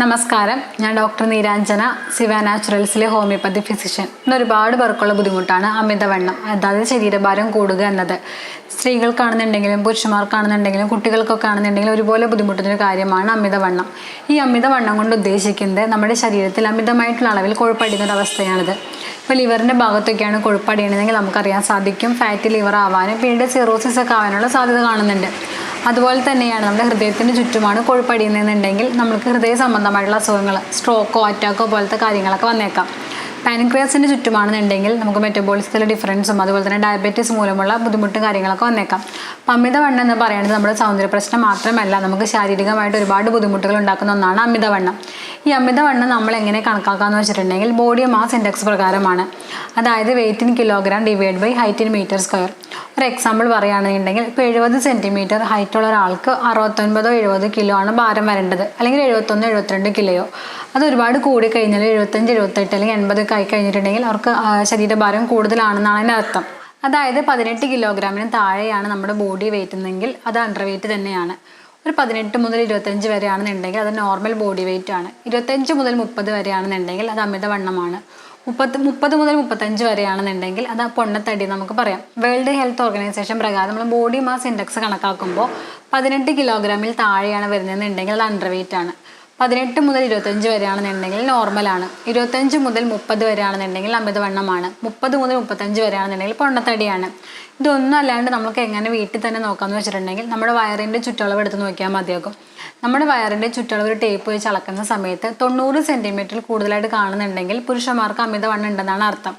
നമസ്കാരം. ഞാൻ ഡോക്ടർ നീരാഞ്ജന ശിവ നാച്ചുറൽസിലെ ഹോമിയോപ്പതി ഫിസിഷ്യൻ. ഇന്ന് ഒരുപാട് പേർക്കുള്ള ബുദ്ധിമുട്ടാണ് അമിതവണ്ണം അതായത് ശരീരഭാരം കൂടുക എന്നത്. സ്ത്രീകൾക്കാണെന്നുണ്ടെങ്കിലും പുരുഷന്മാർക്കാണെന്നുണ്ടെങ്കിലും കുട്ടികൾക്കൊക്കെ ആണെന്നുണ്ടെങ്കിലും ഒരുപോലെ ബുദ്ധിമുട്ടുന്ന ഒരു കാര്യമാണ് അമിതവണ്ണം. ഈ അമിതവണ്ണം കൊണ്ട് ഉദ്ദേശിക്കുന്നത് നമ്മുടെ ശരീരത്തിൽ അമിതമായിട്ടുള്ള അളവിൽ കൊഴുപ്പടിയുന്ന ഒരു അവസ്ഥയാണിത്. ഇപ്പോൾ ലിവറിന്റെ ഭാഗത്തൊക്കെയാണ് കൊഴുപ്പടിയണമെങ്കിൽ നമുക്കറിയാൻ സാധിക്കും. ഫാറ്റ് ലിവർ ആവാനും പിന്നീട് സിറോസിസ് ഒക്കെ ആവാനുള്ള സാധ്യത കാണുന്നുണ്ട്. അതുപോലെ തന്നെയാണ് നമ്മുടെ ഹൃദയത്തിന് ചുറ്റുമാണ് കൊഴുപ്പടിയുന്നതെന്നുണ്ടെങ്കിൽ നമുക്ക് ഹൃദയ സംബന്ധമായിട്ടുള്ള അസുഖങ്ങൾ സ്ട്രോക്കോ അറ്റാക്കോ പോലത്തെ കാര്യങ്ങളൊക്കെ വന്നേക്കാം. പാൻക്രിയാസിന് ചുറ്റുമാണെന്നുണ്ടെങ്കിൽ നമുക്ക് മെറ്റബോളിസത്തിലെ ഡിഫറൻസും അതുപോലെ തന്നെ ഡയബറ്റീസ് മൂലമുള്ള ബുദ്ധിമുട്ടും കാര്യങ്ങളൊക്കെ വന്നേക്കാം. അമിതവണ്ണം എന്ന് പറയുന്നത് നമ്മുടെ സൗന്ദര്യ പ്രശ്നം മാത്രമല്ല നമുക്ക് ശാരീരികമായിട്ട് ഒരുപാട് ബുദ്ധിമുട്ടുകൾ ഉണ്ടാക്കുന്ന ഒന്നാണ് അമിതവണ്ണം. ഈ അമിതവണ്ണം നമ്മൾ എങ്ങനെ കണക്കാക്കാന്ന് വെച്ചിട്ടുണ്ടെങ്കിൽ ബോഡി മാസ് ഇൻഡെക്സ് പ്രകാരമാണ്. അതായത് weight in kilogram divide by height in metre square ഒരു എക്സാമ്പിൾ പറയുകയാണെന്നുണ്ടെങ്കിൽ ഇപ്പോൾ എഴുപത് സെന്റിമീറ്റർ ഹൈറ്റുള്ള ഒരാൾക്ക് അറുപത്തൊൻപതോ എഴുപത് കിലോ ആണ് ഭാരം വരേണ്ടത്. അല്ലെങ്കിൽ എഴുപത്തൊന്ന് എഴുപത്തിരണ്ട് കിലോയോ അത് ഒരുപാട് കൂടി കഴിഞ്ഞാൽ എഴുപത്തഞ്ച് എഴുപത്തെട്ട് അല്ലെങ്കിൽ എൺപതൊക്കെ ആയി കഴിഞ്ഞിട്ടുണ്ടെങ്കിൽ അവർക്ക് ശരീരഭാരം കൂടുതലാണെന്നാണ് അതിന്റെ അർത്ഥം. അതായത് പതിനെട്ട് കിലോഗ്രാമിന് താഴെയാണ് നമ്മുടെ ബോഡി വെയിറ്റ് എന്നെങ്കിൽ അത് അണ്ടർ വെയിറ്റ് തന്നെയാണ്. ഒരു പതിനെട്ട് മുതൽ ഇരുപത്തഞ്ച് വരെയാണെന്നുണ്ടെങ്കിൽ അത് നോർമൽ ബോഡി വെയിറ്റ് ആണ്. ഇരുപത്തഞ്ച് മുതൽ മുപ്പത് വരെയാണെന്നുണ്ടെങ്കിൽ അത് അമിതവണ്ണമാണ് മുപ്പത്ത് മുപ്പത് മുതൽ മുപ്പത്തഞ്ച് വരെയാണെന്നുണ്ടെങ്കിൽ അത് പൊണ്ണത്തടി നമുക്ക് പറയാം. വേൾഡ് ഹെൽത്ത് ഓർഗനൈസേഷൻ പ്രകാരം നമ്മൾ ബോഡി മാസ് ഇൻഡെക്സ് കണക്കാക്കുമ്പോൾ പതിനെട്ട് കിലോഗ്രാമിൽ താഴെയാണ് വരുന്നതെന്നുണ്ടെങ്കിൽ അത് അണ്ടർ വെയിറ്റ് ആണ്. പതിനെട്ട് മുതൽ ഇരുപത്തഞ്ച് വരെയാണെന്നുണ്ടെങ്കിൽ നോർമലാണ്. ഇരുപത്തഞ്ച് മുതൽ മുപ്പത് വരെയാണെന്നുണ്ടെങ്കിൽ അമിതവണ്ണമാണ്. മുപ്പത് മുതൽ മുപ്പത്തഞ്ച് വരെയാണെന്നുണ്ടെങ്കിൽ പൊണ്ണത്തടിയാണ്. ഇതൊന്നും അല്ലാണ്ട് നമുക്ക് എങ്ങനെ വീട്ടിൽ തന്നെ നോക്കാമെന്ന് വെച്ചിട്ടുണ്ടെങ്കിൽ നമ്മുടെ വയറിന്റെ ചുറ്റളവ് എടുത്ത് നോക്കിയാൽ മതിയാകും. നമ്മുടെ വയറിന്റെ ചുറ്റളവ് ഒരു ടേപ്പ് വെച്ച് അളക്കുന്ന സമയത്ത് തൊണ്ണൂറ് സെന്റിമീറ്ററിൽ കൂടുതലായിട്ട് കാണുന്നുണ്ടെങ്കിൽ പുരുഷന്മാർക്ക് അമിതവണ്ണം ഉണ്ടെന്നാണ് അർത്ഥം.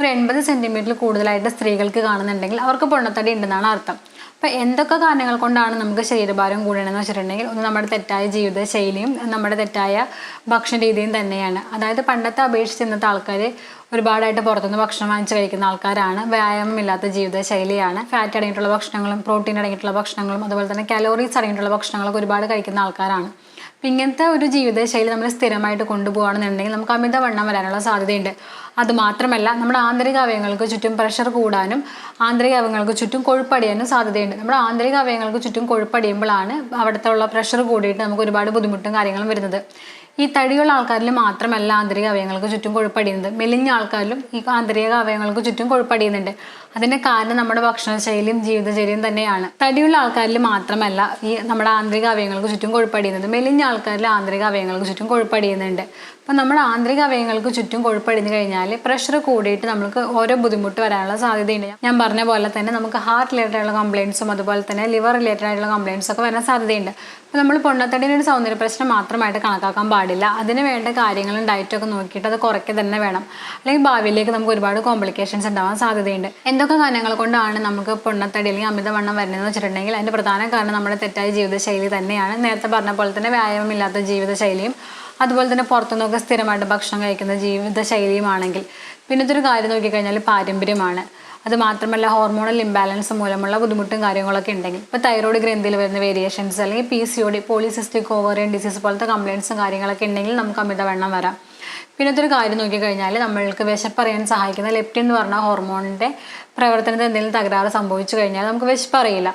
ഒരു എൺപത് സെന്റിമീറ്ററിൽ കൂടുതലായിട്ട് സ്ത്രീകൾക്ക് കാണുന്നുണ്ടെങ്കിൽ അവർക്ക് പൊണ്ണത്തടി ഉണ്ടെന്നാണ് അർത്ഥം. അപ്പോൾ എന്തൊക്കെ കാരണങ്ങൾ കൊണ്ടാണ് നമുക്ക് ശരീരഭാരം കൂടണമെന്ന് വെച്ചിട്ടുണ്ടെങ്കിൽ ഒന്ന് നമ്മുടെ തെറ്റായ ജീവിത ശൈലിയും നമ്മുടെ തെറ്റായ ഭക്ഷണ രീതിയും തന്നെയാണ്. അതായത് പണ്ടത്തെ അപേക്ഷിച്ച് ഇന്നത്തെ ആൾക്കാർ ഒരുപാടായിട്ട് പുറത്തുനിന്ന് ഭക്ഷണം വാങ്ങിച്ച് കഴിക്കുന്ന ആൾക്കാരാണ്. വ്യായാമം ഇല്ലാത്ത ജീവിത ശൈലിയാണ്. ഫാറ്റ് അടങ്ങിയിട്ടുള്ള ഭക്ഷണങ്ങളും പ്രോട്ടീൻ അടങ്ങിയിട്ടുള്ള ഭക്ഷണങ്ങളും അതുപോലെ തന്നെ കാലോറീസ് അടങ്ങിയിട്ടുള്ള ഭക്ഷണങ്ങളൊക്കെ ഒരുപാട് കഴിക്കുന്ന ആൾക്കാരാണ്. അപ്പം ഇങ്ങനത്തെ ഒരു ജീവിതശൈലി നമ്മൾ സ്ഥിരമായിട്ട് കൊണ്ടുപോകുകയാണെന്നുണ്ടെങ്കിൽ നമുക്ക് അമിതവണ്ണം വരാനുള്ള സാധ്യതയുണ്ട്. അതുമാത്രമല്ല നമ്മുടെ ആന്തരിക അവയവങ്ങൾക്ക് ചുറ്റും പ്രഷർ കൂടാനും ആന്തരിക അവയവങ്ങൾക്ക് ചുറ്റും കൊഴുപ്പടിയാനും സാധ്യതയുണ്ട്. നമ്മുടെ ആന്തരിക അവയവങ്ങൾക്ക് ചുറ്റും കൊഴുപ്പടിയുമ്പോഴാണ് അവിടുത്തെ ഉള്ള പ്രഷർ കൂടിയിട്ട് നമുക്ക് ഒരുപാട് ബുദ്ധിമുട്ടും കാര്യങ്ങളും വരുന്നത്. ഈ തടിയുള്ള ആൾക്കാരിൽ മാത്രമല്ല ആന്തരിക അവയവങ്ങൾക്ക് ചുറ്റും കൊഴുപ്പടിയുന്നത്. മെലിഞ്ഞ ആൾക്കാരിലും ഈ ആന്തരിക അവയവങ്ങൾക്ക് ചുറ്റും കൊഴുപ്പടിയുന്നുണ്ട്. അതിന്റെ കാരണം നമ്മുടെ ഭക്ഷണശൈലിയും ജീവിതചര്യയും തന്നെയാണ്. തടിയുള്ള ആൾക്കാരിൽ മാത്രമല്ല ഈ നമ്മുടെ ആന്തരിക അവയവങ്ങൾക്ക് ചുറ്റും കൊഴുപ്പടിയുന്നത്. മെലിഞ്ഞ ആൾക്കാരിൽ ആന്തരിക അവയവങ്ങൾക്ക് ചുറ്റും കൊഴുപ്പടിയുന്നുണ്ട്. അപ്പം നമ്മുടെ ആന്തരിക അവയവങ്ങൾക്ക് ചുറ്റും കൊഴുപ്പടിഞ്ഞു കഴിഞ്ഞാൽ പ്രഷർ കൂടിയിട്ട് നമുക്ക് ഓരോ ബുദ്ധിമുട്ട് വരാനുള്ള സാധ്യതയുണ്ട്. ഞാൻ പറഞ്ഞ പോലെ തന്നെ നമുക്ക് ഹാർട്ട് റിലേറ്റഡ് ആയിട്ടുള്ള കംപ്ലയിൻസും അതുപോലെ തന്നെ ലിവർ റിലേറ്റഡ് ആയിട്ടുള്ള കംപ്ലയിൻസ് ഒക്കെ വരാൻ സാധ്യതയുണ്ട്. അപ്പോൾ നമ്മൾ പൊണ്ണത്തടിന്റെ ഒരു സൗന്ദര്യ പ്രശ്നം മാത്രമായിട്ട് കണക്കാക്കാൻ പാടില്ല. അതിന് വേണ്ട കാര്യങ്ങളും ഡയറ്റൊക്കെ നോക്കിയിട്ട് അത് കുറയ്ക്കുക തന്നെ വേണം. അല്ലെങ്കിൽ ഭാവിയിലേക്ക് നമുക്ക് ഒരുപാട് കോംപ്ലിക്കേഷൻസ് ഉണ്ടാവാൻ സാധ്യതയുണ്ട്. എന്തൊക്കെ കാരണങ്ങൾ കൊണ്ടാണ് നമുക്ക് പൊണ്ണത്തടി അല്ലെങ്കിൽ അമിതവണ്ണം വരുന്നതെന്ന് വെച്ചിട്ടുണ്ടെങ്കിൽ അതിന്റെ പ്രധാന കാരണം നമ്മുടെ തെറ്റായ ജീവിതശൈലി തന്നെയാണ്. നേരത്തെ പറഞ്ഞ പോലെ തന്നെ വ്യായാമമില്ലാത്ത ജീവിതശൈലിയും അതുപോലെ തന്നെ പുറത്തുനിന്നൊക്കെ സ്ഥിരമായിട്ട് ഭക്ഷണം കഴിക്കുന്ന ജീവിതശൈലിയുമാണെങ്കിൽ. പിന്നത്തെ ഒരു കാര്യം നോക്കിക്കഴിഞ്ഞാൽ പാരമ്പര്യമാണ്. അത് മാത്രമല്ല ഹോർമോണൽ ഇംബാലൻസ് മൂലമുള്ള ബുദ്ധിമുട്ടും കാര്യങ്ങളൊക്കെ ഉണ്ടെങ്കിൽ. ഇപ്പോൾ തൈറോയ്ഡ് ഗ്രന്ഥിയിൽ വരുന്ന വേരിയേഷൻസ് അല്ലെങ്കിൽ P C O D polycystic ovarian disease പോലത്തെ കംപ്ലയിൻസും കാര്യങ്ങളൊക്കെ ഉണ്ടെങ്കിൽ നമുക്ക് അമിതവണ്ണം വരാം. പിന്നത്തെ ഒരു കാര്യം നോക്കിക്കഴിഞ്ഞാൽ നമ്മൾക്ക് വിശപ്പറിയാൻ സഹായിക്കുന്ന ലെപ്റ്റിൻ എന്ന് പറഞ്ഞ ഹോർമോണിന്റെ പ്രവർത്തനത്തിൽ എന്തെങ്കിലും തകരാറ് സംഭവിച്ചു കഴിഞ്ഞാൽ നമുക്ക് വിശപ്പറിയില്ല.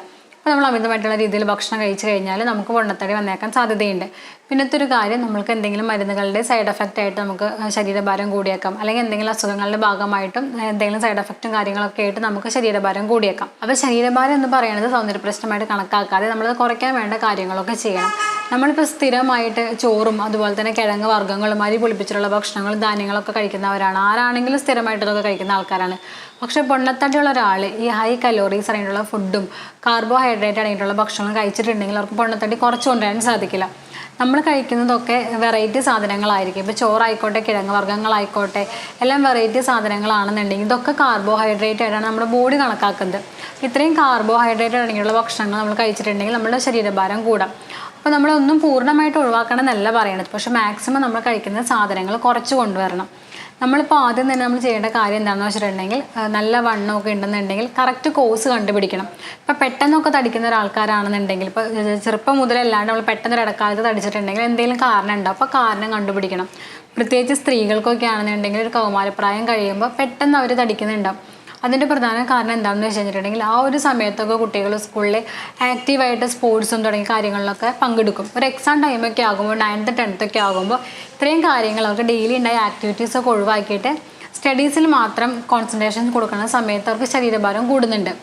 അപ്പോൾ നമ്മൾ അമിതമായിട്ടുള്ള രീതിയിൽ ഭക്ഷണം കഴിച്ചു കഴിഞ്ഞാൽ നമുക്ക് പൊണ്ണത്തടി വന്നേക്കാൻ സാധ്യതയുണ്ട്. പിന്നത്തെ ഒരു കാര്യം നമ്മൾക്ക് എന്തെങ്കിലും മരുന്നുകളുടെ സൈഡ് എഫക്റ്റ് ആയിട്ട് നമുക്ക് ശരീരഭാരം കൂടിയേക്കാം. അല്ലെങ്കിൽ എന്തെങ്കിലും അസുഖങ്ങളുടെ ഭാഗമായിട്ടും എന്തെങ്കിലും സൈഡ് എഫക്റ്റും കാര്യങ്ങളൊക്കെ ആയിട്ട് നമുക്ക് ശരീരഭാരം കൂടിയേക്കാം. അപ്പോൾ ശരീരഭാരം എന്ന് പറയുന്നത് സൗന്ദര്യ പ്രശ്നമായിട്ട് കണക്കാക്കാതെ നമ്മളത് കുറയ്ക്കാൻ വേണ്ട കാര്യങ്ങളൊക്കെ ചെയ്യണം. നമ്മളിപ്പോൾ സ്ഥിരമായിട്ട് ചോറും അതുപോലെ തന്നെ കിഴങ്ങ് വർഗങ്ങളും അരി പൊളിപ്പിച്ചിട്ടുള്ള ഭക്ഷണങ്ങളും ധാന്യങ്ങളൊക്കെ കഴിക്കുന്നവരാണ്. ആരാണെങ്കിലും സ്ഥിരമായിട്ട് ഇതൊക്കെ കഴിക്കുന്ന ആൾക്കാരാണ്. പക്ഷേ പൊണ്ണത്തടിയുള്ള ഒരാൾ ഈ ഹൈ കലോറീസ് അടങ്ങിയിട്ടുള്ള ഫുഡും കാർബോഹൈഡ്രേറ്റ് അടങ്ങിയിട്ടുള്ള ഭക്ഷണം കഴിച്ചിട്ടുണ്ടെങ്കിൽ അവർക്ക് പൊണ്ണത്തടി കുറച്ച് കൊണ്ടുവരാൻ സാധിക്കില്ല. നമ്മൾ കഴിക്കുന്നതൊക്കെ വെറൈറ്റി സാധനങ്ങളായിരിക്കും. ഇപ്പോൾ ചോറായിക്കോട്ടെ കിഴങ്ങ് വർഗങ്ങളായിക്കോട്ടെ എല്ലാം വെറൈറ്റി സാധനങ്ങളാണെന്നുണ്ടെങ്കിൽ ഇതൊക്കെ കാർബോഹൈഡ്രേറ്റ് ആയിട്ടാണ് നമ്മുടെ ബോഡി കണക്കാക്കുന്നത്. ഇത്രയും കാർബോഹൈഡ്രേറ്റ് അടങ്ങിയുള്ള ഭക്ഷണങ്ങൾ നമ്മൾ കഴിച്ചിട്ടുണ്ടെങ്കിൽ നമ്മുടെ ശരീരഭാരം കൂടാം. അപ്പോൾ നമ്മളൊന്നും പൂർണമായിട്ട് ഒഴിവാക്കണം എന്നല്ല പറയണത്. പക്ഷേ മാക്സിമം നമ്മൾ കഴിക്കുന്ന സാധനങ്ങൾ കുറച്ച് കൊണ്ടുവരണം. നമ്മളിപ്പോൾ ആദ്യം തന്നെ നമ്മൾ ചെയ്യേണ്ട കാര്യം എന്താണെന്ന് വെച്ചിട്ടുണ്ടെങ്കിൽ നല്ല വണ്ണമൊക്കെ ഉണ്ടെന്നുണ്ടെങ്കിൽ കറക്റ്റ് കോഴ്സ് കണ്ടുപിടിക്കണം. ഇപ്പം പെട്ടെന്നൊക്കെ തടിക്കുന്ന ഒരാൾക്കാരാണെന്നുണ്ടെങ്കിൽ ഇപ്പോൾ ചെറുപ്പം മുതലല്ലാണ്ട് നമ്മൾ പെട്ടെന്ന് ഒരു ഇടക്കാലത്ത് തടിച്ചിട്ടുണ്ടെങ്കിൽ എന്തെങ്കിലും കാരണം ഉണ്ടാവും അപ്പോൾ കാരണം കണ്ടുപിടിക്കണം. പ്രത്യേകിച്ച് സ്ത്രീകൾക്കൊക്കെ ആണെന്നുണ്ടെങ്കിൽ ഒരു കൗമാരപ്രായം കഴിയുമ്പോൾ പെട്ടെന്ന് അവർ തടിക്കുന്നുണ്ടാവും. അതിന്റെ പ്രധാന കാരണം എന്താണെന്ന് വെച്ച് കഴിഞ്ഞിട്ടുണ്ടെങ്കിൽ ആ ഒരു സമയത്തൊക്കെ കുട്ടികൾ സ്കൂളിൽ ആക്റ്റീവായിട്ട് സ്പോർട്സും തുടങ്ങിയ കാര്യങ്ങളിലൊക്കെ പങ്കെടുക്കും. ഒരു എക്സാം ടൈമൊക്കെ ആകുമ്പോൾ നയൻത്ത് ടെൻത്ത് ഒക്കെ ആകുമ്പോൾ ഇത്രയും കാര്യങ്ങൾ അവർക്ക് ഡെയിലി ഉണ്ടായ ആക്ടിവിറ്റീസ് ഒക്കെ ഒഴിവാക്കിയിട്ട് സ്റ്റഡീസിൽ മാത്രം കോൺസെൻട്രേഷൻ കൊടുക്കുന്ന സമയത്ത് അവർക്ക് ശരീരഭാരം കൂടുന്നുണ്ട്.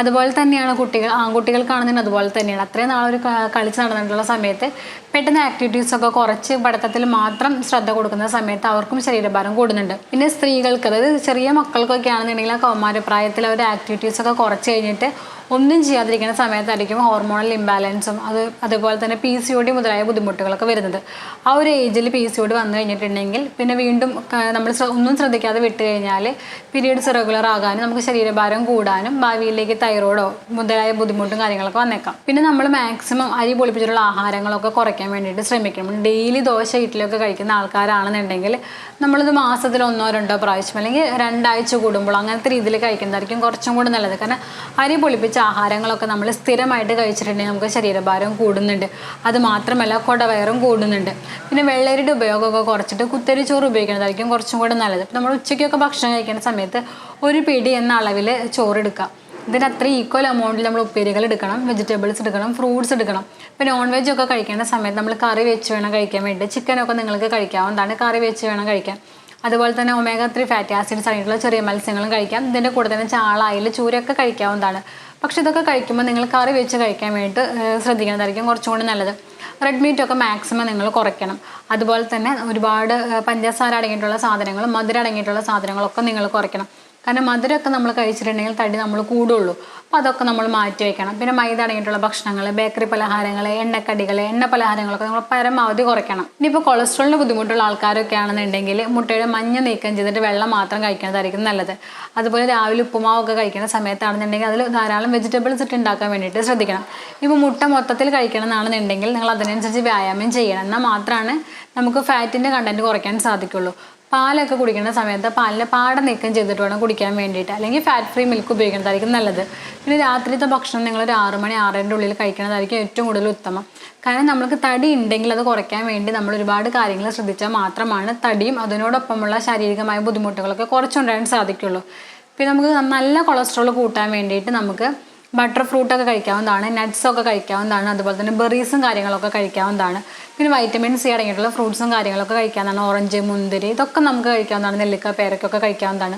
അതുപോലെ തന്നെയാണ് കുട്ടികൾ ആൺകുട്ടികൾക്കാണെന്നുണ്ടെങ്കിൽ അതുപോലെ തന്നെയാണ്. അത്രയും നാളൊരു കളിച്ച് നടന്നിട്ടുള്ള സമയത്ത് പെട്ടെന്ന് ആക്ടിവിറ്റീസ് ഒക്കെ കുറച്ച് പഠിത്തത്തിൽ മാത്രം ശ്രദ്ധ കൊടുക്കുന്ന സമയത്ത് അവർക്കും ശരീരഭാരം കൂടുന്നുണ്ട്. പിന്നെ സ്ത്രീകൾക്ക് അതായത് ചെറിയ മക്കൾക്കൊക്കെ ആണെന്നുണ്ടെങ്കിൽ ആ കൗമാരപ്രായത്തിൽ അവർ ആക്ടിവിറ്റീസ് ഒക്കെ കുറച്ച് കഴിഞ്ഞിട്ട് ഒന്നും ചെയ്യാതിരിക്കുന്ന സമയത്തായിരിക്കും ഹോർമോണൽ ഇംബാലൻസും അത് അതുപോലെ തന്നെ പി സി ഒ മുതലായ ബുദ്ധിമുട്ടുകളൊക്കെ വരുന്നത്. ആ ഒരു ഏജിൽ പി സി ഒ വന്നു കഴിഞ്ഞിട്ടുണ്ടെങ്കിൽ പിന്നെ വീണ്ടും നമ്മൾ ഒന്നും ശ്രദ്ധിക്കാതെ വിട്ട് കഴിഞ്ഞാൽ പീരീഡ്സ് റെഗുലർ ആകാനും നമുക്ക് ശരീരഭാരം കൂടാനും ഭാവിയിലേക്ക് തൈറോയിഡോ മുതലായ ബുദ്ധിമുട്ടും കാര്യങ്ങളൊക്കെ വന്നേക്കാം. പിന്നെ നമ്മൾ മാക്സിമം അരി പൊളിപ്പിച്ചിട്ടുള്ള ആഹാരങ്ങളൊക്കെ കുറയ്ക്കാൻ വേണ്ടിയിട്ട് ശ്രമിക്കണം. ഡെയിലി ദോശ ഇഡ്ഡലിയൊക്കെ കഴിക്കുന്ന ആൾക്കാരാണെന്നുണ്ടെങ്കിൽ നമ്മളിത് മാസത്തിൽ ഒന്നോ രണ്ടോ പ്രാവശ്യം അല്ലെങ്കിൽ രണ്ടാഴ്ച കൂടുമ്പോൾ അങ്ങനത്തെ രീതിയിൽ കഴിക്കുന്നതായിരിക്കും കുറച്ചും കൂടി നല്ലത്. കാരണം അരി പൊളിപ്പിച്ച ആഹാരങ്ങളൊക്കെ നമ്മൾ സ്ഥിരമായിട്ട് കഴിച്ചിട്ടുണ്ടെങ്കിൽ നമുക്ക് ശരീരഭാരം കൂടുന്നുണ്ട്. അത് മാത്രമല്ല കുടവയറും കൂടുന്നുണ്ട്. പിന്നെ വെള്ളരിയുടെ ഉപയോഗമൊക്കെ കുറച്ചിട്ട് കുത്തരി ചോറ് ഉപയോഗിക്കുന്നതായിരിക്കും കുറച്ചും കൂടെ നല്ലത്. നമ്മൾ ഉച്ചയ്ക്കൊക്കെ ഭക്ഷണം കഴിക്കുന്ന സമയത്ത് ഒരു പിടി എന്ന അളവിൽ ചോറ് എടുക്കുക ഇതിന് അത്ര ഈക്വൽ എമൗണ്ടിൽ നമ്മൾ ഉപ്പേരികൾ എടുക്കണം വെജിറ്റബിൾസ് എടുക്കണം ഫ്രൂട്ട്സ് എടുക്കണം. ഇപ്പോൾ നോൺ വെജ് ഒക്കെ കഴിക്കേണ്ട സമയത്ത് നമ്മൾ കറി വെച്ച് വേണം കഴിക്കാൻ വേണ്ടി ചിക്കനൊക്കെ നിങ്ങൾക്ക് കഴിക്കാവുന്നതാണ് കറി വെച്ച് വേണം കഴിക്കാൻ? അതുപോലെ തന്നെ ഒമേഗ ത്രീ ഫാറ്റി ആസിഡ്സ് ആയിട്ടുള്ള ചെറിയ മത്സ്യങ്ങളും കഴിക്കാം. ഇതിന്റെ കൂടെ തന്നെ ചാള അയിൽ കഴിക്കാവുന്നതാണ് പക്ഷെ ഇതൊക്കെ കഴിക്കുമ്പോൾ നിങ്ങൾ കറി വെച്ച് കഴിക്കാൻ വേണ്ടിയിട്ട് ശ്രദ്ധിക്കുന്നതായിരിക്കും കുറച്ചും കൂടി നല്ലത്. റെഡ് മീറ്റ് ഒക്കെ മാക്സിമം നിങ്ങൾ കുറയ്ക്കണം. അതുപോലെ തന്നെ ഒരുപാട് പഞ്ചസാര അടങ്ങിയിട്ടുള്ള സാധനങ്ങളും മധുരം അടങ്ങിയിട്ടുള്ള സാധനങ്ങളൊക്കെ നിങ്ങൾ കുറയ്ക്കണം. കാരണം മധുരമൊക്കെ നമ്മൾ കഴിച്ചിട്ടുണ്ടെങ്കിൽ തടി നമ്മൾ കൂടുള്ളൂ. അപ്പോൾ അതൊക്കെ നമ്മൾ മാറ്റി വയ്ക്കണം പിന്നെ മൈദ അടങ്ങിയിട്ടുള്ള ഭക്ഷണങ്ങൾ ബേക്കറി പലഹാരങ്ങൾ എണ്ണക്കടികൾ എണ്ണ പലഹാരങ്ങളൊക്കെ നമ്മൾ പരമാവധി കുറയ്ക്കണം. ഇനിയിപ്പോൾ കൊളസ്ട്രോളിന് ബുദ്ധിമുട്ടുള്ള ആൾക്കാരൊക്കെ ആണെന്നുണ്ടെങ്കിൽ മുട്ടയുടെ മഞ്ഞ നീക്കം ചെയ്തിട്ട് വെള്ളം മാത്രം കഴിക്കുന്നതായിരിക്കും നല്ലത്. അതുപോലെ രാവിലെ ഉപ്പുമാവൊക്കെ കഴിക്കുന്ന സമയത്താണെന്നുണ്ടെങ്കിൽ അതിൽ ധാരാളം വെജിറ്റബിൾസ് ഇട്ട് ഉണ്ടാക്കാൻ വേണ്ടിയിട്ട് ശ്രദ്ധിക്കണം. ഇപ്പോൾ മുട്ട മൊത്തത്തിൽ കഴിക്കണം എന്നാണെന്നുണ്ടെങ്കിൽ നിങ്ങൾ അതിനനുസരിച്ച് വ്യായാമം ചെയ്യണം. എന്നാൽ മാത്രമാണ് നമുക്ക് ഫാറ്റിന്റെ കണ്ടന്റ് കുറയ്ക്കാൻ സാധിക്കുള്ളൂ. പാലൊക്കെ കുടിക്കുന്ന സമയത്ത് പാലിനെ പാട നീക്കം ചെയ്തിട്ട് വേണം കുടിക്കാൻ വേണ്ടിയിട്ട്. അല്ലെങ്കിൽ ഫാറ്റ് ഫ്രീ മിൽക്ക് ഉപയോഗിക്കുന്നതായിരിക്കും നല്ലത്. പിന്നെ രാത്രിത്തെ ഭക്ഷണം നിങ്ങൾ ഒരു ആറ് മണി ആറരന്റെ ഉള്ളിൽ കഴിക്കുന്നതായിരിക്കും ഏറ്റവും കൂടുതൽ ഉത്തമം. കാരണം നമുക്ക് തടി ഉണ്ടെങ്കിൽ അത് കുറയ്ക്കാൻ വേണ്ടി നമ്മൾ ഒരുപാട് കാര്യങ്ങൾ ശ്രദ്ധിച്ചാൽ മാത്രമാണ് തടിയും അതിനോടൊപ്പമുള്ള ശാരീരികമായ ബുദ്ധിമുട്ടുകളൊക്കെ കുറച്ചുണ്ടാകാൻ സാധിക്കുള്ളൂ. പിന്നെ നമുക്ക് നല്ല കൊളസ്ട്രോൾ കൂട്ടാൻ വേണ്ടിയിട്ട് നമുക്ക് ബട്ടർ ഫ്രൂട്ടൊക്കെ കഴിക്കാവുന്നതാണ് നട്ട്സൊക്കെ കഴിക്കാവുന്നതാണ് അതുപോലെ തന്നെ ബെറീസും കാര്യങ്ങളൊക്കെ കഴിക്കാവുന്നതാണ്. പിന്നെ വൈറ്റമിൻ സി അടങ്ങിയിട്ടുള്ള ഫ്രൂട്ട്സും കാര്യങ്ങളൊക്കെ കഴിക്കാവുന്നതാണ്. ഓറഞ്ച് മുന്തിരി ഇതൊക്കെ നമുക്ക് കഴിക്കാവുന്നതാണ്. നെല്ലിക്ക പേരക്കൊക്കെ കഴിക്കാവുന്നതാണ്.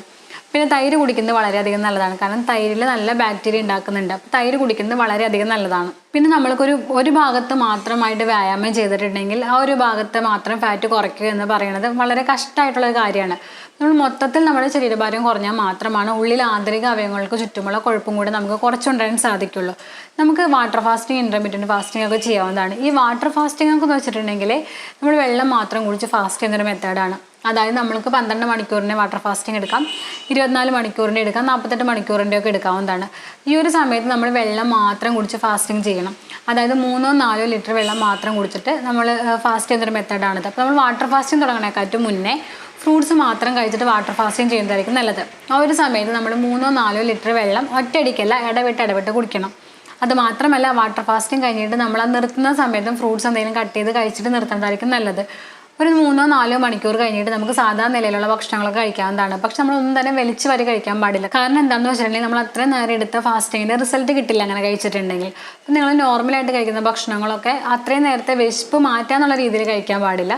പിന്നെ തൈര് കുടിക്കുന്നത് വളരെയധികം നല്ലതാണ്. കാരണം തൈരിൽ നല്ല ബാക്ടീരിയ ഉണ്ടാക്കുന്നുണ്ട്. അപ്പോൾ തൈര് കുടിക്കുന്നത് വളരെയധികം നല്ലതാണ്. പിന്നെ നമ്മൾക്കൊരു ഒരു ഭാഗത്ത് മാത്രമായിട്ട് വ്യായാമം ചെയ്തിട്ടുണ്ടെങ്കിൽ ആ ഒരു ഭാഗത്ത് മാത്രം ഫാറ്റ് കുറയ്ക്കുക എന്ന് പറയുന്നത് വളരെ കഷ്ടമായിട്ടുള്ള ഒരു കാര്യമാണ്. നമ്മൾ മൊത്തത്തിൽ നമ്മുടെ ശരീരഭാരം കുറഞ്ഞാൽ മാത്രമാണ് ഉള്ളിൽ ആന്തരിക അവയവങ്ങൾക്ക് ചുറ്റുമുള്ള കൊഴുപ്പും കൂടെ നമുക്ക് കുറച്ചുണ്ടാൻ സാധിക്കുള്ളൂ. നമുക്ക് വാട്ടർ ഫാസ്റ്റിംഗ് ഇന്റർമീഡിയറ്റ് ഫാസ്റ്റിംഗ് ഒക്കെ ചെയ്യാവുന്നതാണ്. ഈ വാട്ടർ ഫാസ്റ്റിംഗ് ഒക്കെ എന്ന് വെച്ചിട്ടുണ്ടെങ്കിൽ നമ്മൾ വെള്ളം മാത്രം കുടിച്ച് ഫാസ്റ്റ് ചെയ്യുന്നൊരു മെത്തേഡാണ് അതായത് നമ്മൾക്ക് പന്ത്രണ്ട് മണിക്കൂറിന്റെ വാട്ടർ ഫാസ്റ്റിംഗ് എടുക്കാം ഇരുപത്തിനാല് മണിക്കൂറിന്റെ എടുക്കാം നാൽപ്പത്തെട്ട് മണിക്കൂറിന്റെ ഒക്കെ എടുക്കാവുന്നതാണ്. ഈ ഒരു സമയത്ത് നമ്മൾ വെള്ളം മാത്രം കുടിച്ച് ഫാസ്റ്റിംഗ് ചെയ്യണം. അതായത് മൂന്നോ നാലോ ലിറ്റർ വെള്ളം മാത്രം കുടിച്ചിട്ട് നമ്മൾ ഫാസ്റ്റ് ചെയ്യുന്നൊരു മെത്തേഡാണിത് അപ്പോൾ നമ്മൾ വാട്ടർ ഫാസ്റ്റിംഗ് തുടങ്ങണേക്കാട്ടും മുന്നേ ഫ്രൂട്ട്സ് മാത്രം കഴിച്ചിട്ട് വാട്ടർ ഫാസ്റ്റിംഗ് ചെയ്യുന്നതായിരിക്കും നല്ലത്. ആ ഒരു സമയത്ത് നമ്മൾ മൂന്നോ നാലോ ലിറ്റർ വെള്ളം ഒറ്റയടിക്കല്ല ഇടവിട്ട് ഇടവിട്ട് കുടിക്കണം. അത് മാത്രമല്ല വാട്ടർ ഫാസ്റ്റിംഗ് കഴിഞ്ഞിട്ട് നമ്മൾ ആ നിർത്തുന്ന സമയത്തും ഫ്രൂട്ട്സ് എന്തെങ്കിലും കട്ട് ചെയ്ത് കഴിച്ചിട്ട് നിർത്തേണ്ടതായിരിക്കും നല്ലത്. ഒരു മൂന്നോ നാലോ മണിക്കൂർ കഴിഞ്ഞിട്ട് നമുക്ക് സാധാരണ നിലയിലുള്ള ഭക്ഷണങ്ങളൊക്കെ കഴിക്കാവുന്നതാണ്. പക്ഷെ നമ്മളൊന്നും തന്നെ വലിച്ചു വരെ കഴിക്കാൻ പാടില്ല. കാരണം എന്താണെന്ന് വെച്ചിട്ടുണ്ടെങ്കിൽ നമ്മൾ അത്രയും നേരം എടുത്ത ഫാസ്റ്റിങ്ങിന്റെ റിസൾട്ട് കിട്ടില്ല അങ്ങനെ കഴിച്ചിട്ടുണ്ടെങ്കിൽ. അപ്പം നിങ്ങൾ നോർമലായിട്ട് കഴിക്കുന്ന ഭക്ഷണങ്ങളൊക്കെ അത്രയും നേരത്തെ വിശപ്പ് മാറ്റാന്നുള്ള രീതിയിൽ കഴിക്കാൻ പാടില്ല.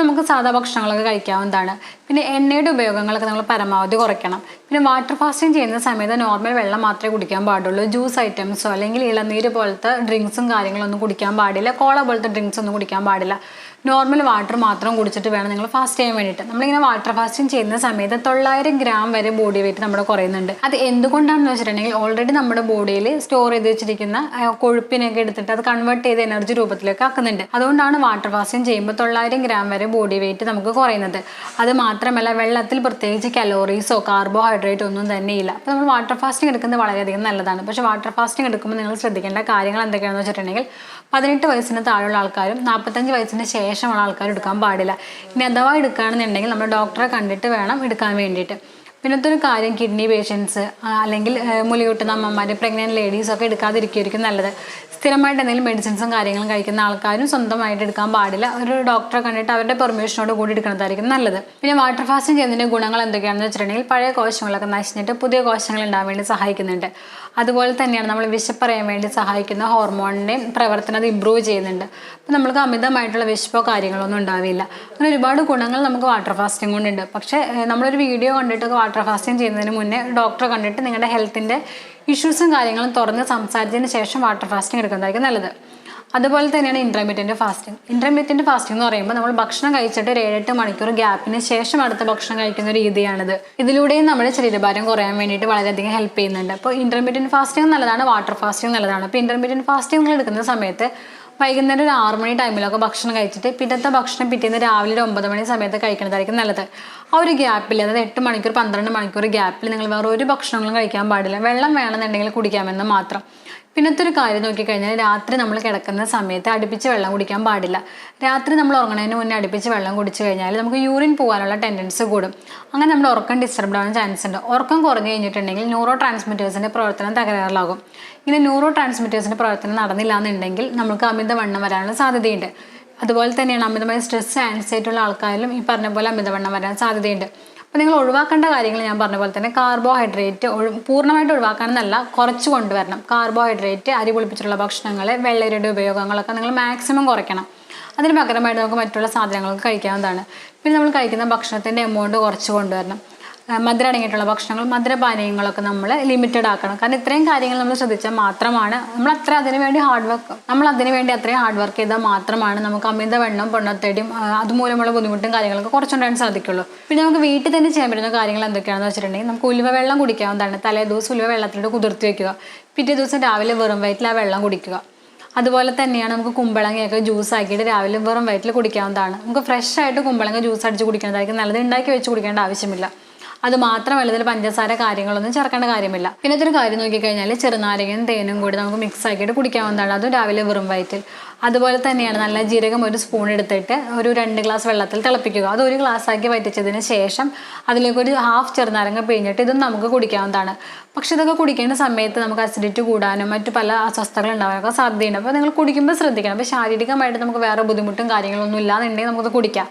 നമുക്ക് സാധാ ഭക്ഷണങ്ങളൊക്കെ കഴിക്കാവുന്നതാണ് പിന്നെ എണ്ണയുടെ ഉപയോഗങ്ങളൊക്കെ നമ്മൾ പരമാവധി കുറയ്ക്കണം. പിന്നെ വാട്ടർ ഫാസ്റ്റിംഗ് ചെയ്യുന്ന സമയത്ത് നോർമൽ വെള്ളം മാത്രമേ കുടിക്കാൻ പാടുള്ളൂ. ജ്യൂസ് ഐറ്റംസോ അല്ലെങ്കിൽ ഇളനീര് പോലത്തെ ഡ്രിങ്ക്സും കാര്യങ്ങളൊന്നും കുടിക്കാൻ പാടില്ല. കോള പോലത്തെ ഡ്രിങ്ക്സ് ഒന്നും കുടിക്കാൻ പാടില്ല. നോർമൽ വാട്ടർ മാത്രം കുടിച്ചിട്ട് വേണം നിങ്ങൾ ഫാസ്റ്റ് ചെയ്യാൻ വേണ്ടിയിട്ട്. നമ്മളിങ്ങനെ വാട്ടർ ഫാസ്റ്റിംഗ് ചെയ്യുന്ന സമയത്ത് തൊള്ളായിരം ഗ്രാം വരെ ബോഡി വെയിറ്റ് നമ്മുടെ കുറയുന്നുണ്ട്. അത് എന്തുകൊണ്ടാണെന്ന് വെച്ചിട്ടുണ്ടെങ്കിൽ ഓൾറെഡി നമ്മുടെ ബോഡിയിൽ സ്റ്റോർ ചെയ്ത് വെച്ചിരിക്കുന്ന കൊഴുപ്പിനൊക്കെ എടുത്തിട്ട് അത് കൺവേർട്ട് ചെയ്ത് എനർജി രൂപത്തിലേക്ക് ആക്കുന്നുണ്ട്. അതുകൊണ്ടാണ് വാട്ടർ ഫാസ്റ്റിംഗ് ചെയ്യുമ്പോൾ തൊള്ളായിരം ഗ്രാം വരെ ബോഡി വെയിറ്റ് നമുക്ക് കുറയുന്നത്. അത് മാത്രമല്ല വെള്ളത്തിൽ പ്രത്യേകിച്ച് കലോറീസോ കാർബോഹൈഡ്രേറ്റ് ഒന്നും തന്നെ ഇല്ല. അപ്പോൾ നമ്മൾ വാട്ടർ ഫാസ്റ്റിംഗ് എടുക്കുന്നത് വളരെയധികം നല്ലതാണ്. പക്ഷേ വാട്ടർ ഫാസ്റ്റിംഗ് എടുക്കുമ്പോൾ നിങ്ങൾ ശ്രദ്ധിക്കേണ്ട കാര്യങ്ങൾ എന്തൊക്കെയാണെന്ന് വെച്ചിട്ടുണ്ടെങ്കിൽ പതിനെട്ട് വയസ്സിന് താഴെയുള്ള ആൾക്കാരും നാൽപ്പത്തഞ്ച് വയസ്സിന് ശേഷമുള്ള ആൾക്കാരും എടുക്കാൻ പാടില്ല. ഇനി അഥവാ എടുക്കുകയാണെന്നുണ്ടെങ്കിൽ നമ്മൾ ഡോക്ടറെ കണ്ടിട്ട് വേണം എടുക്കാൻ വേണ്ടിയിട്ട്. പിന്നത്തെ ഒരു കാര്യം കിഡ്നി പേഷ്യൻസ് അല്ലെങ്കിൽ മുലിയൂട്ടുന്ന അമ്മമാർ പ്രഗ്നന്റ് ലേഡീസ് ഒക്കെ എടുക്കാതിരിക്കുമായിരിക്കും നല്ലത്. സ്ഥിരമായിട്ട് എന്തെങ്കിലും മെഡിസിൻസും കാര്യങ്ങളും കഴിക്കുന്ന ആൾക്കാരും സ്വന്തമായിട്ട് എടുക്കാൻ പാടില്ല. ഒരു ഡോക്ടറെ കണ്ടിട്ട് അവരുടെ പെർമിഷനോട് കൂടി എടുക്കുന്നതായിരിക്കും നല്ലത്. പിന്നെ വാട്ടർ ഫാസ്റ്റിംഗ് ചെയ്യുന്നതിന്റെ ഗുണങ്ങൾ എന്തൊക്കെയാണെന്ന് വെച്ചിട്ടുണ്ടെങ്കിൽ പഴയ കോശങ്ങളൊക്കെ നശിച്ചിട്ട് പുതിയ കോശങ്ങൾ ഉണ്ടാകാൻ വേണ്ടി സഹായിക്കുന്നുണ്ട്. അതുപോലെ തന്നെയാണ് നമ്മൾ വിശപ്പറിയാൻ വേണ്ടി സഹായിക്കുന്ന ഹോർമോണിന്റെയും പ്രവർത്തനം അത് ഇമ്പ്രൂവ് ചെയ്യുന്നുണ്ട്. അപ്പോൾ നമുക്ക് അമിതമായിട്ടുള്ള വിശപ്പോ കാര്യങ്ങളൊന്നും ഉണ്ടാവില്ല. അങ്ങനെ ഒരുപാട് ഗുണങ്ങൾ നമുക്ക് വാട്ടർ ഫാസ്റ്റിംഗ് കൊണ്ടുണ്ട്. പക്ഷേ നമ്മളൊരു വീഡിയോ കണ്ടിട്ട് വാട്ടർ ഫാസ്റ്റിംഗ് ചെയ്യുന്നതിന് മുന്നേ ഡോക്ടറെ കണ്ടിട്ട് നിങ്ങളുടെ ഹെൽത്തിന്റെ ഇഷ്യൂസും കാര്യങ്ങളും തുറന്ന് സംസാരിച്ചതിന് ശേഷം വാട്ടർ ഫാസ്റ്റിംഗ് എടുക്കുന്നതായിരിക്കും നല്ലത്. അതുപോലെ തന്നെയാണ് ഇന്റർമീഡിയന്റ് ഫാസ്റ്റിംഗ് ഇന്റർമീഡിയന്റ് ഫാസ്റ്റിംഗ് എന്ന് പറയുമ്പോൾ നമ്മൾ ഭക്ഷണം കഴിച്ചിട്ട് ഒരു ഏഴെട്ട് മണിക്കൂർ ഗ്യാപ്പിന് ശേഷം അടുത്ത ഭക്ഷണം കഴിക്കുന്ന രീതിയാണിത്. ഇതിലൂടെയും നമ്മുടെ ശരീരഭാരം കുറയാൻ വേണ്ടിയിട്ട് വളരെയധികം ഹെൽപ്പ് ചെയ്യുന്നുണ്ട്. അപ്പോൾ ഇന്റർമീഡിയന്റ് ഫാസ്റ്റിംഗ് നല്ലതാണ് വാട്ടർ ഫാസ്റ്റിംഗ് നല്ലതാണ്. അപ്പോൾ ഇന്റർമീഡിയന്റ് ഫാസ്റ്റിംഗ് നിങ്ങൾ എടുക്കുന്ന സമയത്ത് വൈകുന്നേരം ഒരു ആറ് മണി ടൈമിലൊക്കെ ഭക്ഷണം കഴിച്ചിട്ട് പിറ്റത്തെ ഭക്ഷണം പിറ്റേന്ന് രാവിലെ ഒരു ഒമ്പത് മണി സമയത്ത് കഴിക്കുന്നതായിരിക്കും നല്ലത്. ആ ഒരു ഗ്യാപ്പിൽ അതായത് എട്ട് മണിക്കൂർ പന്ത്രണ്ട് മണിക്കൂർ ഗ്യാപ്പിൽ നിങ്ങൾ വേറെ ഒരു ഭക്ഷണങ്ങളും കഴിക്കാൻ പാടില്ല. വെള്ളം വേണമെന്നുണ്ടെങ്കിൽ കുടിക്കാമെന്ന് മാത്രം. പിന്നത്തെ ഒരു കാര്യം നോക്കിക്കഴിഞ്ഞാൽ രാത്രി നമ്മൾ കിടക്കുന്ന സമയത്ത് അടുപ്പിച്ച് വെള്ളം കുടിക്കാൻ പാടില്ല. രാത്രി നമ്മൾ ഉറങ്ങുന്നതിന് മുന്നേ അടുപ്പിച്ച് വെള്ളം കുടിച്ചു കഴിഞ്ഞാൽ നമുക്ക് യൂറിൻ പോകാനുള്ള ടെൻഡൻസ് കൂടും. അങ്ങനെ നമ്മൾ ഉറക്കം ഡിസ്റ്റർബ് ആവാൻ ചാൻസ് ഉണ്ട്. ഉറക്കം കുറഞ്ഞു കഴിഞ്ഞിട്ടുണ്ടെങ്കിൽ ന്യൂറോ ട്രാൻസ്മിറ്റേഴ്സിന്റെ പ്രവർത്തനം തകരാറിലാകും. ഇങ്ങനെ ന്യൂറോ ട്രാൻസ്മിറ്റേഴ്സിന്റെ പ്രവർത്തനം നടന്നില്ല എന്നുണ്ടെങ്കിൽ നമുക്ക് അമിതവണ്ണം വരാനുള്ള സാധ്യതയുണ്ട്. അതുപോലെ തന്നെയാണ് അമിതമായ സ്ട്രെസ് ആൻസൈറ്റി ഉള്ള ആൾക്കാരിലും ഈ പറഞ്ഞ പോലെ അമിതവണ്ണം വരാൻ സാധ്യതയുണ്ട്. അപ്പോൾ നിങ്ങൾ ഒഴിവാക്കേണ്ട കാര്യങ്ങൾ ഞാൻ പറഞ്ഞ പോലെ തന്നെ കാർബോഹൈഡ്രേറ്റ് പൂർണമായിട്ട് ഒഴിവാക്കാനെന്നല്ല കുറച്ച് കൊണ്ടുവരണം. കാർബോഹൈഡ്രേറ്റ് അരി പൊളിപ്പിച്ചിട്ടുള്ള ഭക്ഷണങ്ങൾ വെള്ളരിയുടെ ഉപയോഗങ്ങളൊക്കെ നിങ്ങൾ മാക്സിമം കുറയ്ക്കണം. അതിന് പകരമായിട്ട് നമുക്ക് മറ്റുള്ള സാധനങ്ങളൊക്കെ കഴിക്കാവുന്നതാണ്. പിന്നെ നമ്മൾ കഴിക്കുന്ന ഭക്ഷണത്തിന്റെ എമൗണ്ട് കുറച്ച് കൊണ്ടുവരണം. മധുരം അടങ്ങിയിട്ടുള്ള ഭക്ഷണങ്ങൾ മധുരപാനീയങ്ങളൊക്കെ നമ്മൾ ലിമിറ്റഡ് ആക്കണം. കാരണം ഇത്രയും കാര്യങ്ങൾ നമ്മൾ ശ്രദ്ധിച്ചാൽ മാത്രമാണ് നമ്മൾ അത്ര അതിന് വേണ്ടി ഹാർഡ് വർക്ക് നമ്മൾ അതിന് വേണ്ടി അത്രയും ഹാർഡ് വർക്ക് ചെയ്താൽ മാത്രമാണ് നമുക്ക് അമിതവണ്ണം പൊണ്ണത്തേടിയും അതുമൂലമുള്ള ബുദ്ധിമുട്ടും കാര്യങ്ങളൊക്കെ കുറച്ചുണ്ടാകാൻ സാധിക്കുള്ളൂ പിന്നെ നമുക്ക് വീട്ടിൽ തന്നെ ചെയ്യാൻ പറ്റുന്ന കാര്യങ്ങൾ എന്തൊക്കെയാണെന്ന് വെച്ചിട്ടുണ്ടെങ്കിൽ നമുക്ക് ഉലുവ വെള്ളം കുടിക്കാവുന്നതാണ് തലേ ദിവസം ഉലുവ വെള്ളത്തിലൂടെ കുതിർത്തി വെക്കുക. പിറ്റേ ദിവസം രാവിലെ വെറും വയറ്റിൽ ആ വെള്ളം കുടിക്കുക. അതുപോലെ തന്നെയാണ് നമുക്ക് കുമ്പളങ്ങയൊക്കെ ജ്യൂസ് ആക്കിയിട്ട് രാവിലെ വെറും വയറ്റിൽ കുടിക്കാവുന്നതാണ്. നമുക്ക് ഫ്രഷ് ആയിട്ട് കുമ്പളങ്ങ ജ്യൂസ് അടിച്ച് കുടിക്കുന്നതായിരിക്കും നല്ലത്. ഉണ്ടാക്കി വെച്ച് കുടിക്കേണ്ട ആവശ്യമില്ല. അത് മാത്രമല്ല ഇതിൽ പഞ്ചസാര കാര്യങ്ങളൊന്നും ചേർക്കേണ്ട കാര്യമില്ല. പിന്നെ ഇതൊരു കാര്യം നോക്കിക്കഴിഞ്ഞാൽ ചെറുനാരങ്ങയും തേനും കൂടി നമുക്ക് മിക്സ് ആക്കിയിട്ട് കുടിക്കാവുന്നതാണ്. അതും രാവിലെ വെറും വയറ്റിൽ. അതുപോലെ തന്നെയാണ് നല്ല ജീരകം ഒരു സ്പൂൺ എടുത്തിട്ട് ഒരു രണ്ട് ഗ്ലാസ് വെള്ളത്തിൽ തിളപ്പിക്കുക. അത് ഒരു ഗ്ലാസ് ആക്കി വറ്റിച്ചതിന് ശേഷം അതിലേക്ക് ഒരു ഹാഫ് ചെറുനാരങ്ങ പിഴിഞ്ഞിട്ട് ഇതും നമുക്ക് കുടിക്കാവുന്നതാണ്. പക്ഷെ ഇതൊക്കെ കുടിക്കേണ്ട സമയത്ത് നമുക്ക് അസിഡിറ്റി കൂടാനും മറ്റു പല അസ്വസ്ഥകൾ ഉണ്ടാകാനൊക്കെ സാധ്യതയുണ്ട്. അപ്പോൾ നിങ്ങൾ കുടിക്കുമ്പോൾ ശ്രദ്ധിക്കണം. അപ്പോൾ ശാരീരികമായിട്ട് നമുക്ക് വേറെ ബുദ്ധിമുട്ടും കാര്യങ്ങളൊന്നും ഇല്ലാന്നുണ്ടെങ്കിൽ നമുക്കത് കുടിക്കാം.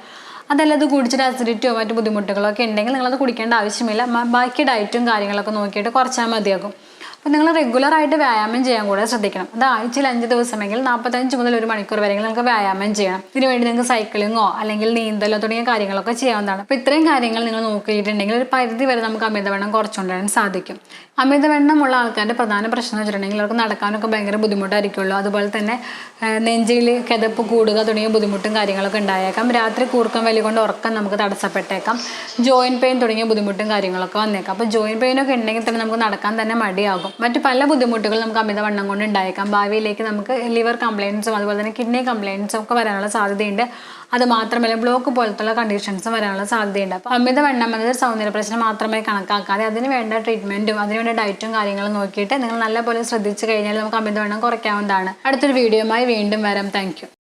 അതല്ല അത് കുടിച്ചിട്ട് അസിഡിറ്റിയോ മറ്റു ബുദ്ധിമുട്ടുകളോ ഒക്കെ ഉണ്ടെങ്കിൽ നിങ്ങളത് കുടിക്കേണ്ട ആവശ്യമില്ല. ബാക്കി ഡയറ്റും കാര്യങ്ങളൊക്കെ നോക്കിയിട്ട് കുറച്ചാൽ മതിയാകും. അപ്പോൾ നിങ്ങൾ റെഗുലറായിട്ട് വ്യായാമം ചെയ്യാൻ കൂടെ ശ്രദ്ധിക്കണം. അത് ആഴ്ചയിൽ അഞ്ച് ദിവസമെങ്കിൽ നാൽപ്പത്തഞ്ച് മുതൽ ഒരു മണിക്കൂർ വരെ നിങ്ങൾക്ക് വ്യായാമം ചെയ്യണം. ഇതിന് വേണ്ടി നിങ്ങൾക്ക് സൈക്ലിങ്ങോ അല്ലെങ്കിൽ നീന്തലോ തുടങ്ങിയ കാര്യങ്ങളൊക്കെ ചെയ്യാവുന്നതാണ്. അപ്പോൾ ഇത്രയും കാര്യങ്ങൾ നിങ്ങൾ നോക്കിയിട്ടുണ്ടെങ്കിൽ ഒരു പരിധി വരെ നമുക്ക് അമിതവണ്ണം കുറച്ചുകൊണ്ടുവരാൻ സാധിക്കും. അമിതവണ്ണമുള്ള ആൾക്കാരുടെ പ്രധാന പ്രശ്നം എന്ന് വെച്ചിട്ടുണ്ടെങ്കിൽ അവർക്ക് നടക്കാനൊക്കെ ഭയങ്കര ബുദ്ധിമുട്ടായിരിക്കുമല്ലോ അതുപോലെ തന്നെ നെഞ്ചിൽ കിതപ്പ് കൂടുക തുടങ്ങിയ ബുദ്ധിമുട്ടും കാര്യങ്ങളൊക്കെ ഉണ്ടായേക്കാം. രാത്രി കൂർക്കം വലി കൊണ്ട് ഉറക്കം നമുക്ക് തടസ്സപ്പെട്ടേക്കാം. ജോയിൻ പെയിൻ തുടങ്ങിയ ബുദ്ധിമുട്ടും കാര്യങ്ങളൊക്കെ വന്നേക്കാം. അപ്പോൾ ജോയിൻ പെയിനൊക്കെ ഉണ്ടെങ്കിൽ തന്നെ നമുക്ക് നടക്കാൻ തന്നെ മടിയാകും. മറ്റു പല ബുദ്ധിമുട്ടുകൾ നമുക്ക് അമിതവണ്ണം കൊണ്ട് ഉണ്ടായേക്കാം. ഭാവിയിലേക്ക് നമുക്ക് ലിവർ കംപ്ലയിൻസും അതുപോലെ തന്നെ കിഡ്നി കംപ്ലയിൻസും ഒക്കെ വരാനുള്ള സാധ്യതയുണ്ട്. അത് മാത്രമല്ല ബ്ലോക്ക് പോലത്തുള്ള കണ്ടീഷൻസും വരാനുള്ള സാധ്യതയുണ്ട്. അപ്പോൾ അമിതവണ്ണം എന്നത് സൗന്ദര്യ പ്രശ്നം മാത്രമേ കണക്കാക്കാതെ അതിന് വേണ്ട ട്രീറ്റ്മെന്റും അതിന് വേണ്ട ഡയറ്റും കാര്യങ്ങളും നോക്കിയിട്ട് നിങ്ങൾ നല്ലപോലെ ശ്രദ്ധിച്ചു കഴിഞ്ഞാൽ നമുക്ക് അമിതവണ്ണം കുറയ്ക്കാവുന്നതാണ്. അടുത്തൊരു വീഡിയോയുമായി വീണ്ടും വരാം. താങ്ക്